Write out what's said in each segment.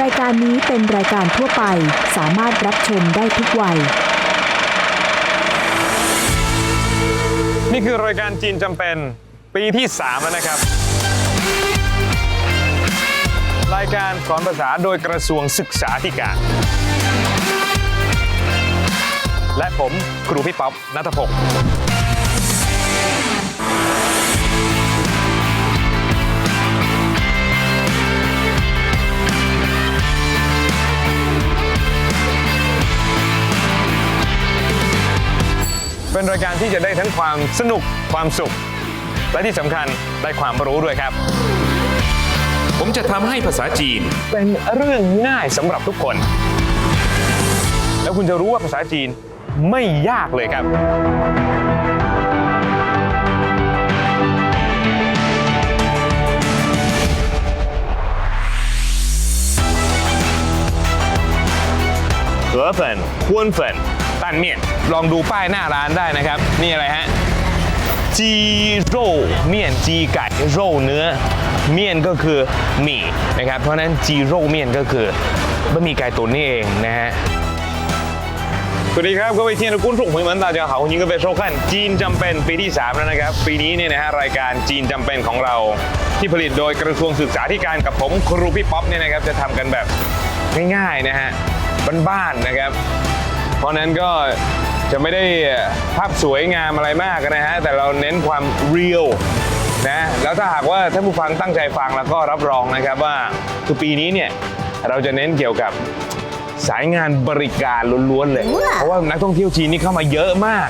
รายการนี้เป็นรายการทั่วไป สามารถรับชมได้ทุกวัย นี่คือรายการจีนจำเป็นปีที่ 3 แล้วนะครับ รายการสอนภาษาโดยกระทรวงศึกษาธิการ และผมครูพี่ป๊อปนัทพงศ์ รายการที่จะได้ทั้งความสนุกความสุข และที่สำคัญได้ความรู้ด้วยครับ ผมจะทำให้ภาษาจีน เป็นเรื่องง่ายสำหรับทุกคน แล้วคุณจะรู้ว่าภาษาจีนไม่ยากเลยครับเขือเฟิน ลองดูป้ายหน้าร้านได้นะครับ นี่อะไรฮะจีโร่เมียนจีไก่โร่เนื้อ เมียนก็คือหมี่นะครับ เพราะนั้นจีโร่เมียนก็คือบะหมี่ไก่ตุ๋นนี่เองนะฮะสวัสดีครับก็ไปเที่ยวกุ้นสุกเหมือนตาจะเขาคนนี้ก็ไปโชกันจีนจํเป็นปีที่ 3 แล้วนะครับ ปีนี้เนี่ยนะฮะรายการจีนจำเป็นของเรา ที่ผลิตโดยกระทรวงศึกษาธิการกับผมครูพี่ป๊อปเนี่ยนะครับจะทำกันแบบง่ายๆนะฮะบ้านๆนะครับ เพราะนั้นก็ จะไม่ได้ภาพสวยงามอะไรมากนะฮะ แต่เราเน้นความเรียลนะแล้วถ้าหากว่าท่านผู้ฟังตั้งใจฟังแล้วก็รับรองนะครับว่าคือปีนี้เนี่ยเราจะเน้นเกี่ยวกับสายงานบริการล้วนๆเลย เพราะว่านักท่องเที่ยวจีนนี่เข้ามาเยอะมาก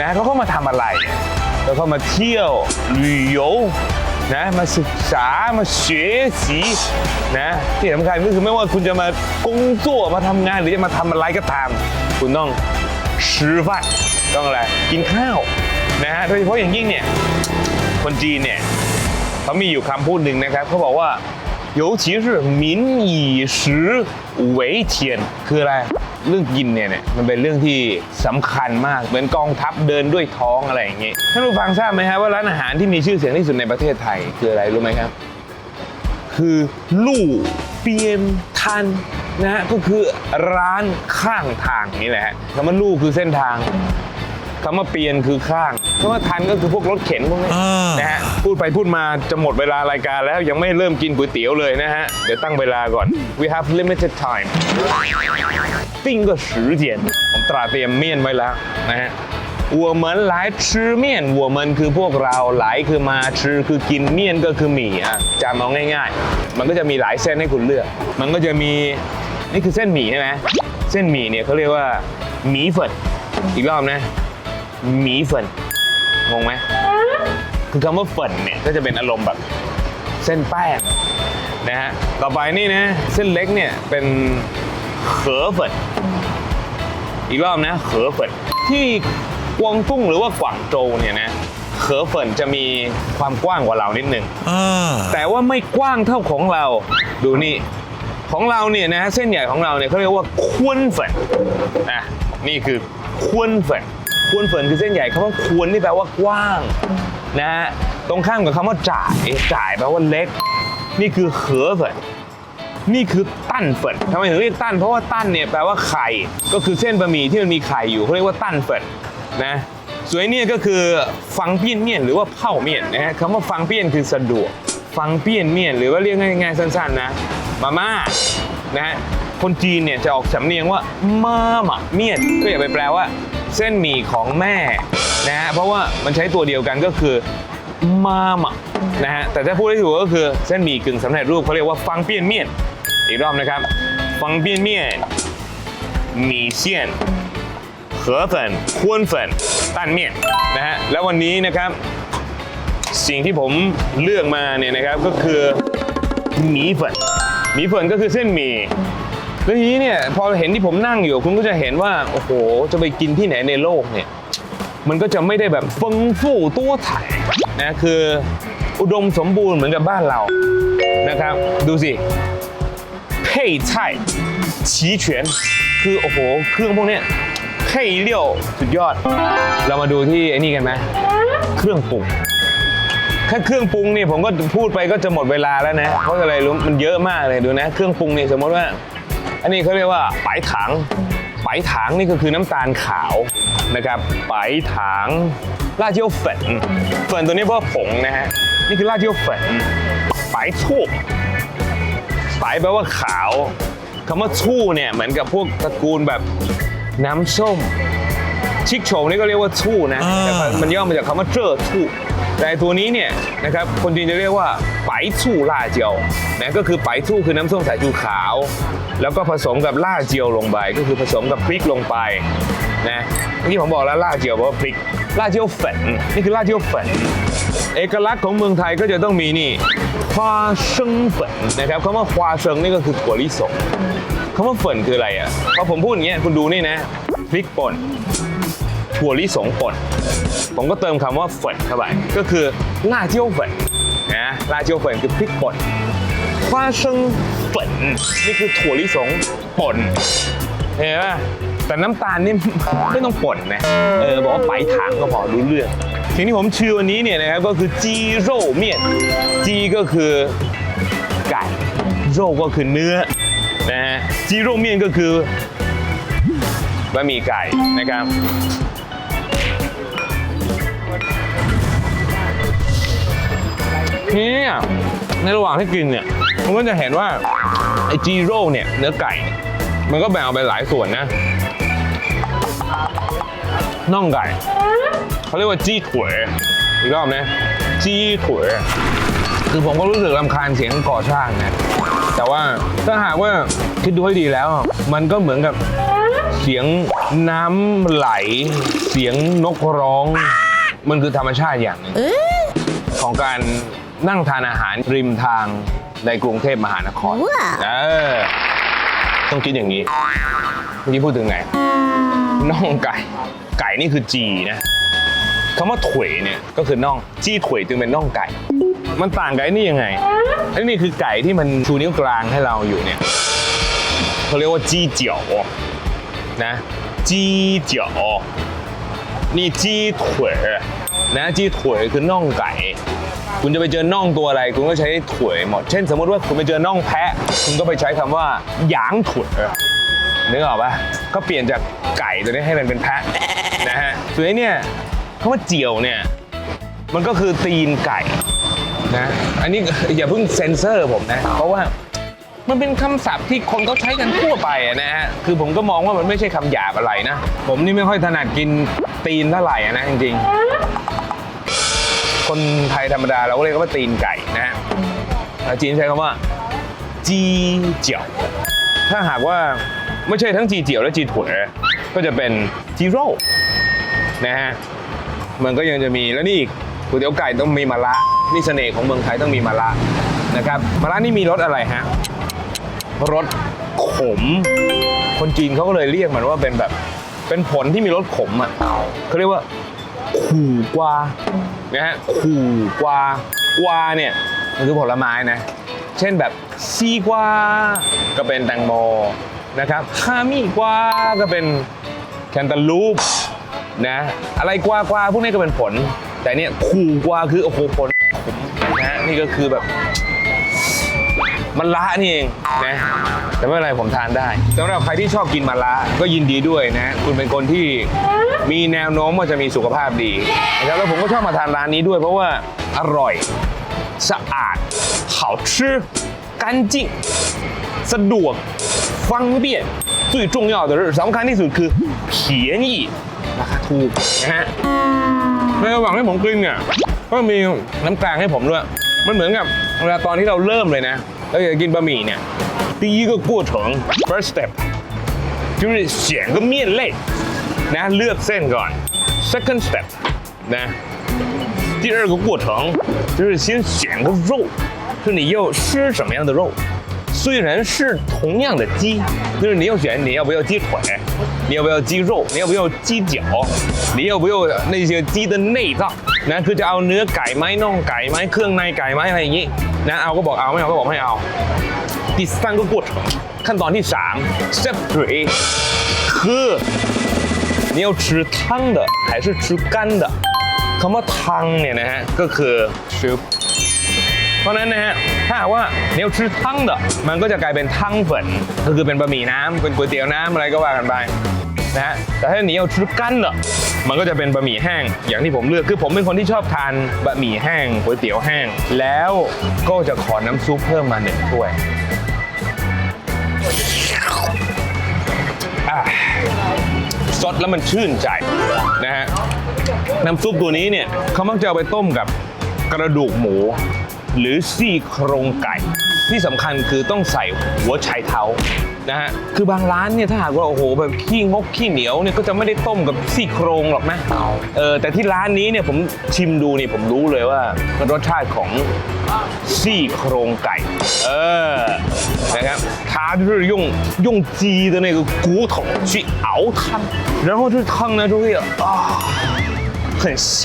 นะเขาเข้ามาทำอะไรเขาเข้ามาเที่ยวลุยโยนะมาศึกษามาเสียสีนะที่สำคัญก็คือไม่ว่าคุณจะมากงตัวมาทำงานหรือจะมาทำอะไรก็ตาม คุณต้อง 吃饭ต้องอะไรกินข้าวนะฮะโดยเฉพาะอย่างยิ่งเนี่ยคนจีนเนี่ยเขามีอยู่คำพูดหนึ่งนะครับเขาบอกว่า尤其是民以食为天คืออะไรเรื่องกินเนี่ยเนี่ยมันเป็นเรื่องที่สำคัญมากเหมือนกองทัพเดินด้วยท้องอะไรอย่างเงี้ยท่านผู้ฟังทราบไหมฮะว่าร้านอาหารที่มีชื่อเสียงที่สุดในประเทศไทยคืออะไรรู้ไหมครับ คือลู่เปียมทันนะฮะก็คือร้านข้างทางนี่แหละคำว่าลู่คือเส้นทางคำว่าเปียนคือข้างคำว่าทันก็คือพวกรถเข็นพวกนี้นะฮะพูดไปพูดมาจะหมดเวลารายการแล้วยังไม่เริ่มกินก๋วยเตี๋ยวเลยนะฮะ เดี๋ยวตั้งเวลาก่อน we have limited time ติ้งก็สือเจีนผมตราเตรียมเมียนไว้แล้วนะฮะ 我们来吃面我们คือพวกเราหลายคือมาชื่อคือกินเมี่ยนก็คือหมี่อ่ะจำเอาง่ายๆ มันก็จะมีหลายเส้นให้คุณเลือก มันก็จะมีนี่คือเส้นหมี่ใช่ไหมเส้นหมี่เนี่ยเขาเรียกว่าหมี่เฟินอีกรอบนะหมี่เฟินงงไหม คือคำว่าเฟินเนี่ยก็จะเป็นอารมณ์แบบเส้นแป้งนะฮะ ต่อไปนี่นะเส้นเล็กเนี่ยเป็นเขอเฟินอีกรอบนะเขอเฟินที่ กวางตุ้งหรือว่ากวางโจวเนี่ยนะเขอเฟินจะมีความกว้างกว่าเรานิดนึงอ่าแต่ว่าไม่กว้างเท่าของเรา ดูนี่ ของเราเนี่ยนะเส้นใหญ่ของเราเนี่ยเขาเรียกว่าควนเฟินอะนี่คือควนเฟินควนเฟินคือเส้นใหญ่คำว่าควนนี่แปลว่ากว้างนะฮะตรงข้ามกับคำว่าจ่ายจ่ายแปลว่าเล็ก นี่คือเขอเฟินนี่คือตั้นเฟินทำไมถึงเรียกตั้นเพราะว่าตั้นเนี่ยแปลว่าไข่ ก็คือเส้นบะหมี่ที่มันมีไข่อยู่เขาเรียกว่าตั้นเฟิน นะส่วนไอ้เนี่ยก็คือฟังเปี้ยนเมียนหรือว่าเผ่าเมียนนะฮะคำว่าฟังเปี้ยนคือสะดวก ฟังเปี้ยนเมียนหรือว่าเรียกง่ายๆสั้นๆนะมาม่านะฮะคนจีนเนี่ยจะออกสำเนียงว่ามาหมาเมียนก็อย่าไปแปลว่า เส้นหมี่ของแม่นะฮะเพราะว่ามันใช้ตัวเดียวกันก็คือมาหมานะฮะแต่ถ้าพูดให้ถูกก็คือเส้นหมี่กึ่งสำเร็จรูปเขาเรียกว่าฟังเปี้ยนเมียนอีกรอบนะครับฟังเปี้ยนเมียนหมี่เซียน เขอเฟินควนเฟินตั้นเมี่ยนนะฮะแล้ววันนี้นะครับ สิ่งที่ผมเลือกมาเนี่ยนะครับก็คือหมี่เฟินหมี่เฟินก็คือเส้นหมี่แล้วทีนี้เนี่ยพอเห็นที่ผมนั่งอยู่คุณก็จะเห็นว่าโอ้โหจะไปกินที่ไหนในโลกเนี่ยมันก็จะไม่ได้แบบเฟิงฟู่ตัวไถ่นะคืออุดมสมบูรณ์เหมือนกับบ้านเรานะครับ ดูสิ配菜齐全คือโอ้โหเครื่องพวกเ เข่เลี่ยวสุดยอด เรามาดูที่ไอ้นี่กันไหมเครื่องปรุงแค่เครื่องปรุงนี่ผมก็พูดไปก็จะหมดเวลาแล้วนะเพราะอะไรรู้มันเยอะมากเลยดูนะเครื่องปรุงนี่สมมติว่า อันนี้เขาเรียกว่าปลาถังปลาถังนี่ก็คือน้ำตาลขาวนะครับปลาถังลาเจียวเฟินเฟินตัวนี้เพราะผงนะฮะนี่คือลาเจียวเฟินปทูบปแปลว่าขาวคำว่าชู่เนี่ยเหมือนกับพวกตระกูลแบบ น้ำส้ม ชิกโฉงนี่ก็เรียกว่าทู่นะอ่มันย่อมาจากคำว่าเจอทู่แต่ตัวนี้เนี่ยนะครับคนจีนจะเรียกว่าไปทู่ล่าเจียวนะก็คือไปทู่คือน้ำส้มสายชูขาว แล้วก็ผสมกับล่าเจียวลงไปก็คือผสมกับพริกลงไปนะเมื่อกี้ผมบอกแล้วล่าเจียวเพราะว่าพริกล่าเจียวเฝนนี่คือล่าเจียวเฝน เอกลักษณ์ของเมืองไทยก็จะต้องมีนี่ควาเซิงเนนะครับคำว่าควาเซิงนี่ก็คือถั่วลิสง คำว่าเฟิร์นคืออะไรอะพอผมพูดอย่างเงี้ยคุณดูนี่นะพริกป่นถั่วลิสงป่นผมก็เติมคำว่าเฟิ่นเข้าไปก็คือล่าเจียวเฟิร์นนะล่าเจียวเฟิร์นคือพริกป่นฟ้าเซิงเฟิ่นนี่คือถั่วลิสงป่นเห็นป่ะแต่น้ำตาลนี่ไม่ต้องป่นนะเออบอกว่าไปถางก็พอรู้เรื่องทีนี้ผมชื่อวันนี้เนี่ยนะครับก็คือจีโร่เมียนจีก็คือไก่โร่ก็คือเนื้อนะฮะ จีโร่เมียนก็คือบะหมี่ไก่นะครับทีนี้เนี่ยในระหว่างที่กินเนี่ยมันก็จะเห็นว่า ไอ้จีโร่เนี่ยเนื้อไก่ มันก็แบ่งออกเป็นหลายส่วนนะน่องไก่ เขาเรียกว่าจี้ถวยอีกรอบนะ จี้ถวย คือผมก็รู้สึกรำคาญเสียงก่อสร้างนะแต่ว่าถ้าหากว่าคิดดูให้ดีแล้ว มันก็เหมือนกับเสียงน้ำไหล เสียงนกร้อง มันคือธรรมชาติอย่างหนึงของการนั่งทานอาหารริมทางในกรุงเทพมหานครว้าวเออต้องคิดอย่างนี้เมื่อกี้พูดถึงไหนน่องไก่ ไก่นี่คือจีนะคำว่าถวยเนี่ยก็คือน่อง จี้ถวยจึงเป็นน่องไก่ มันต่างกับไอ้นี่ยังไงไอ้นี่คือไก่ที่มันชูนิ้วกลางให้เราอยู่เนี่ยเขาเรียกว่าจี้เจียวนะจี้เจียวนี่จี้ถวยนะจี้ถวยคือน่องไก่ คุณจะไปเจอน่องตัวอะไร คุณก็ใช้ถวยหมด เช่น สมมติว่าคุณไปเจอน่องแพะ คุณก็ไปใช้คำว่าหยางถวยนึกออกปะก็เปลี่ยนจากไก่ตัวนี้ให้มันเป็นแพะนะฮะส่วนไอ้เนี่ยคำว่าเจียวเนี่ยมันก็คือตีนไก่ นะ อันนี้อย่าเพิ่งเซ็นเซอร์ผมนะ เพราะว่ามันเป็นคำศัพท์ที่คนเขาใช้กันทั่วไปนะฮะ คือผมก็มองว่ามันไม่ใช่คำหยาบอะไรนะ ผมนี่ไม่ค่อยถนัดกินตีนเท่าไหร่นะจริงๆ คนไทยธรรมดาเราก็เรียกว่าตีนไก่นะฮะจีนใช้คำว่า จีเจียว ถ้าหากว่าไม่ใช่ทั้งจีเจียวและจีถั่วยก็จะเป็นจีโร่นะฮะ มันก็ยังจะมีแล้วนี่อีกก๋วยเตี๋ยวไก่ต้องมีมะระ นี่เสน่ห์ของเมืองไทยต้องมีมะระนะครับมะระนี่มีรสอะไรฮะรสขม คนจีนเขาก็เลยเรียกมันว่าเป็นแบบ เป็นผลที่มีรสขมอะเขาเรียกว่าขู่กวานะฮะขู่กวากวาเนี่ยมันคือผลไม้นะ เช่นแบบซีกวาก็เป็นแตงโมนะครับฮามิกวาก็เป็นแคนตาลูปนะอะไรกวากวาพวกนี้ก็เป็นผล แต่เนี่ยขู่กวาคือโอ้โหผล นะนี่ก็คือแบบ มันละนี่เองนะแต่ไม่เป็นไรผมทานได้สำหรับใครที่ชอบกินมะระก็ยินดีด้วยนะ คุณเป็นคนที่มีแนวโน้มว่าจะมีสุขภาพดีนะครับแล้วผมก็ชอบมาทานร้านนี้ด้วย เพราะว่าอร่อยสะอาด好吃干净สะดวก方便最重要的是สำคัญที่สุดคือ便宜ราคาถูกนะฮะ ในระหว่างที่ผมกินเนี่ย ก็มีน้ำกลางให้ผมด้วย มันเหมือนกับเวลาตอนที่เราเริ่มเลยนะเราอยากจะกินบะหมี่เนี่ย第一个过程 first step 就是选个面类นะเลือกเส้นก่อน second step นะ第二个过程就是先选个肉，就是你要吃什么样的肉。虽然是同样的鸡，就是你要选你要不要鸡腿，你要不要鸡肉，你要不要鸡脚，你要不要那些鸡的内脏 นะคือจะเอาเนื้อไก่ไหมน่องไก่ไหมเครื่องในไก่ไหมอะไรอย่างนี้นะเอาก็บอกเอาไม่เอาก็บอกไม่เอา第三个过程ขั้นตอนที่3 step three คือ你要吃汤的还是吃干的คำว่าทังเนี่ยนะฮะก็คือ选 soup เพราะฉะนั้นนะฮะ ถ้าหากว่าเนียวชื่อทั้งเดอมันก็จะกลายเป็นทั้งเฝนก็คือเป็นบะหมี่น้ำเป็นก๋วยเตี๋ยวน้ำอะไรก็ว่ากันไปนะฮะ แต่ถ้าเหนียวชื่อกันเดอ มันก็จะเป็นบะหมี่แห้งอย่างที่ผมเลือกคือผมเป็นคนที่ชอบทานบะหมี่แห้งก๋วยเตี๋ยวแห้ง แล้วก็จะขอน้ำซุปเพิ่มมาหนึ่งถ้วยซดแล้วมันชื่นใจนะฮะน้ำซุปตัวนี้เนี่ยเขามักจะเอาไปต้มกับกระดูกหมู หรือซี่โครงไก่ ที่สำคัญคือต้องใส่หัวไชเท้า นะฮะคือบางร้านเนี่ยถ้าหากว่าโอ้โหแบบขี้งกขี้เหนียวเนี่ยก็จะไม่ได้ต้มกับซี่โครงหรอกนะเออแต่ที่ร้านนี้เนี่ยผมชิมดูนี่ผมรู้เลยว่ารสชาติของซี่โครงไก่ เออนะครับ它就是用用鸡的那个骨头去熬汤，然后这汤呢就会啊。很香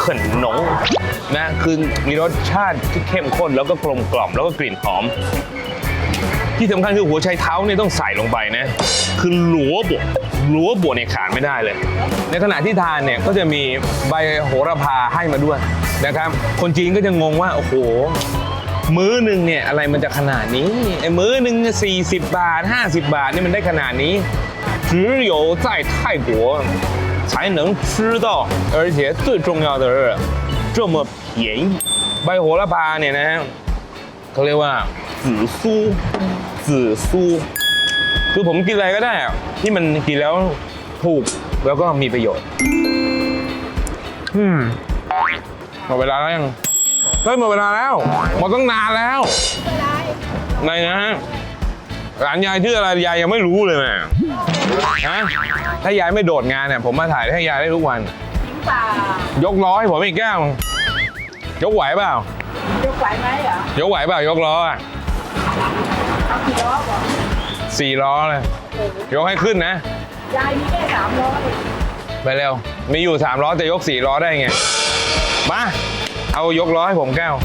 很浓นะคือมีรสชาติที่เข้มข้นแล้วก็กลมกล่อมแล้วก็กลิ่นหอม ที่สำคัญคือหัวไชเท้าเนี่ยต้องใส่ลงไปนะ คือหลัวบวหลัวบวเนี่ยขาดไม่ได้เลย ในขณะที่ทานเนี่ยก็จะมีใบโหระพาให้มาด้วยนะครับ คนจีนก็จะงงว่า โอ้โห มื้อหนึ่งเนี่ยอะไรมันจะขนาดนี้ไอ้มื้อหนึ่งสี่สิบบาท 50 บาทนี่มันได้ขนาดนี้只有在泰国才能吃到而且最重要的是这么便宜ใบโหระพาเนี่ยนะฮะเขาเรียกว่า紫苏 紫苏คือผมกินอะไรก็ได้อะที่มันกินแล้วถูกแล้วก็มีประโยชน์อืมหมดเวลาแล้วยังเฮ้ยหมดเวลาแล้วหมดตั้งนานแล้วไหนนะฮะหลานยายชื่ออะไรยายยังไม่รู้เลยแม่ฮะถ้ายายไม่โดดงานเนี่ยผมมาถ่ายให้ยายได้ทุกวัน ยกล้อให้ผมอีกแก้วยกไหวเปล่ายกไหวไหมเหรอยกไหวเปล่ายกล้ออะเอา กี่ล้อบอกสี่ล้อเลยยกให้ขึ้นนะ ยายมีแค่สามล้อเองไปเร็ว มีอยู่สามล้อแต่ยกสี่ล้อได้ไง มา เอายกล้อให้ผมแก้ว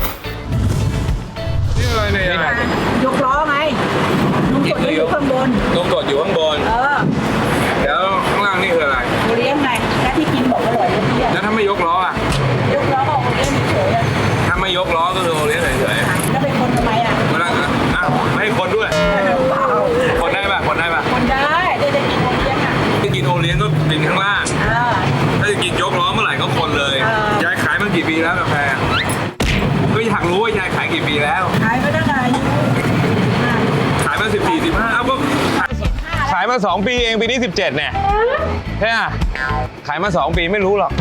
นี่อะไรเนี่ยยกล้ ผมก็อยากรู้ว่ายายขายกี่ปีแล้ว ขายมาตั้งแต่อายุห้า ขายมาสิบสี่สิบห้าเอ้าก็ขาย สิบห้า ขายมา 2 ปีเองปีนี้ 17เนี่ยใช่ไหมขายมา 2 ปีไม่รู้หรอก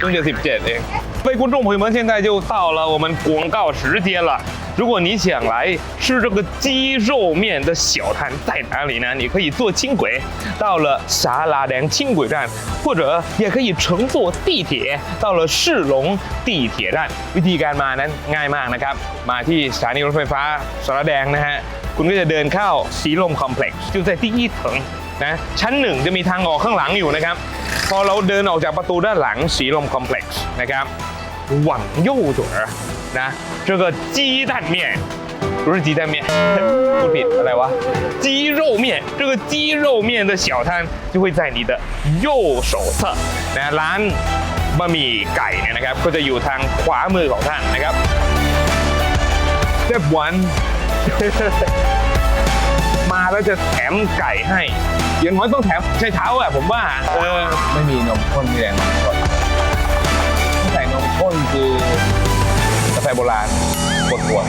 เพิ่งจะ17 เอง各位观众朋友们，现在就到了我们广告时间了。 如果你想来吃这个鸡肉面的小摊在哪里呢？你可以坐轻轨到了沙拉梁轻轨站，或者也可以乘坐地铁到了世龙地铁站。วิธีการมานั้นง่ายมากนะครับ มาที่สถานีรถไฟฟ้าสารแดงนะฮะ คุณก็จะเดินเข้าสีลมคอมเพล็กซ์อยู่在第一层นะชั้นหนึ่งจะมีทางออกข้างหลังอยู่นะครับ พอเราเดินออกจากประตูด้านหลังสีลมคอมเพล็กซ์นะครับ往右转นะ 这个鸡蛋面不是鸡蛋面พูดผิดอะไรวะ鸡肉面这个鸡肉面的小摊就会在你的右手侧นะร้านบะหมี่ไก่เนี่ยนะครับ ก็จะอยู่ทางขวามือของท่านนะครับ Step one มาแล้วจะแถมไก่ให้อย่างน้อยต้องแถมใช้เท้าอ่ะผมว่า เออ ไม่มีนมข้นมีแรงนมข้นถ้าใส่นมข้นคือ กาแฟโบราณปวดหัว